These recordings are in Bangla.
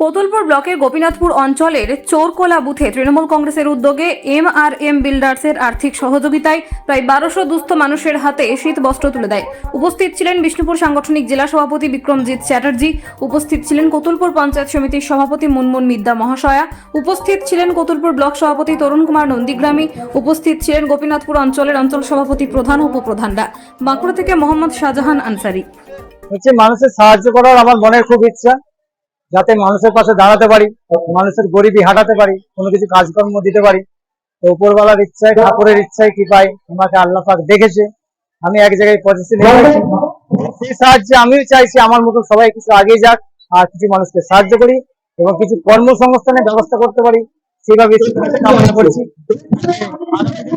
কোতুলপুর ব্লকের গোপীনাথপুর অঞ্চলের চোরকোলা বুথে তৃণমূল কংগ্রেসের উদ্যোগে এম আর এম বিল্ডার্সের আর্থিক সহযোগিতায় প্রায় বারোশো দুস্থ মানুষের হাতে শীত বস্ত্র তুলে দেয়। উপস্থিত ছিলেন বিষ্ণুপুর সাংগঠনিক জেলা সভাপতি বিক্রমজিৎ চ্যাটার্জি, উপস্থিত ছিলেন কোতুলপুর পঞ্চায়েত সমিতির সভাপতি মুনমুন মিদ্যা মহাশয়া, উপস্থিত ছিলেন কোতুলপুর ব্লক সভাপতি তরুণ কুমার নন্দীগ্রামী, উপস্থিত ছিলেন গোপীনাথপুর অঞ্চলের অঞ্চল সভাপতি প্রধান উপপ্রধানরা। বাঁকুড়া থেকে মোহাম্মদ শাহজাহান আনসারি। হচ্ছে মানুষের সাহায্য করার আমার মনের খুব ইচ্ছা। যাতে মানুষের পাশে দাঁড়াতে পারি মানুষের গরিবী হাঁটাতে পারি কোনো কিছু কাজকর্ম দিতে পারি। তো উপরওয়ালার ইচ্ছায় ঠাকুরের ইচ্ছায় কি পাই আমাকে আল্লাহ পাক দেখেছে। আমি এক জায়গায় পজিশন সেই সাহায্যে আমিও চাইছি আমার মতো সবাই কিছু এগিয়ে যাক আর কিছু মানুষকে সাহায্য করি এবং কিছু কর্মসংস্থানের ব্যবস্থা করতে পারি। কাছে কামনা করছি।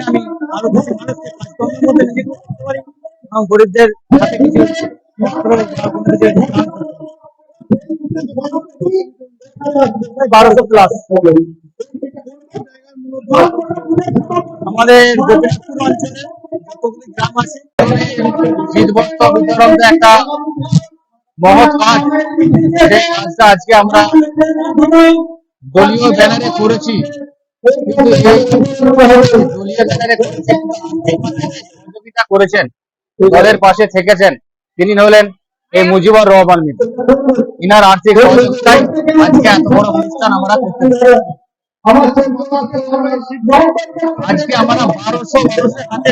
আমি আরও কিছু মানুষকে কাজকর্মের মধ্যে নিয়োজিত করতে পারি। এবং গরিবদের কিছু বস্ত্র বা কোনো কিছু দান করতে পারি। বারোশো প্লাস আমাদের দলীয় করেছি করেছেন দলের পাশে থেকেছেন তিনি হলেন এই মুজিবুর রহমান মিত্র ইনার আর্থিক সহযোগিতায় আজকে এত বড় অনুষ্ঠান আমরা করতে পেরেছি। আজকে আমরা বারোশো মানুষের হাতে